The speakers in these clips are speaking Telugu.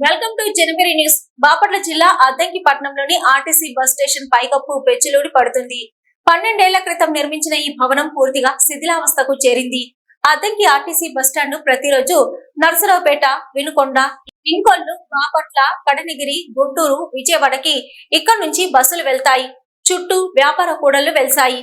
Welcome to January news. Bapatla జిల్లా అద్దంకి పట్టణంలోని ఆర్టీసీ బస్ స్టేషన్ పైకప్పు పెచ్చులూడి పడుతుంది. పన్నెండేళ్ళ క్రితం నిర్మించిన ఈ భవనం పూర్తిగా శిథిలావస్థకు చేరింది. అద్దంకి ఆర్టీసీ బస్టాండ్ ప్రతిరోజు నర్సరావుపేట వినుకొండ ఇంకొల్లు బాపట్ల కడనగిరి గుంటూరు విజయవాడకి ఇక్కడి నుంచి బస్సులు వెళ్తాయి. చుట్టూ వ్యాపార కూడళ్ళు వెళ్తాయి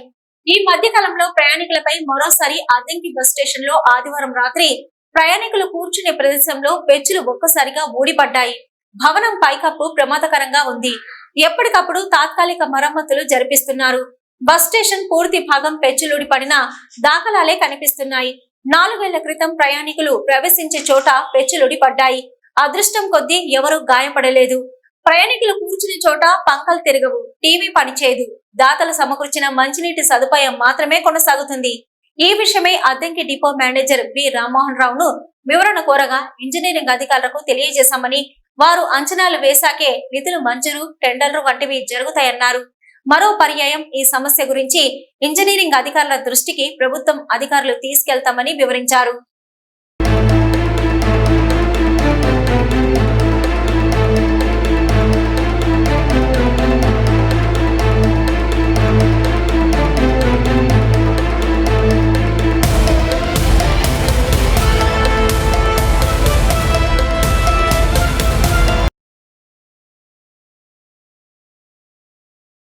ఈ మధ్య కాలంలో ప్రయాణికులపై మరోసారి అద్దంకి బస్ స్టేషన్లో ఆదివారం రాత్రి ప్రయాణికులు కూర్చునే ప్రదేశంలో పెచ్చులు ఒక్కసారిగా ఊడిపడ్డాయి. భవనం పైకప్పు ప్రమాదకరంగా ఉంది. ఎప్పటికప్పుడు తాత్కాలిక మరమ్మతులు జరిపిస్తున్నారు. బస్ స్టేషన్ పూర్తి భాగం పెచ్చులుడి పడిన దాఖలాలే కనిపిస్తున్నాయి. నాలుగేళ్ళ క్రితం ప్రయాణికులు ప్రవేశించే చోట పెచ్చులుడి పడ్డాయి అదృష్టం కొద్దీ ఎవరూ గాయపడలేదు. ప్రయాణికులు కూర్చునే చోట పంకలు తిరగవు. టీవీ పనిచేయదు. దాతలు సమకూర్చిన మంచినీటి సదుపాయం మాత్రమే కొనసాగుతుంది. ఈ విషయమై Addanki depot manager B Rammohan రావును వివరణ కోరగా ఇంజనీరింగ్ అధికారులకు తెలియజేశామని వారు అంచనాలు వేశాకే నిధులు మంజూరు టెండర్లు వంటివి జరుగుతాయన్నారు. మరో పర్యాయం ఈ సమస్య గురించి ఇంజనీరింగ్ అధికారుల దృష్టికి ప్రభుత్వం అధికారులు తీసుకెళ్తామని వివరించారు.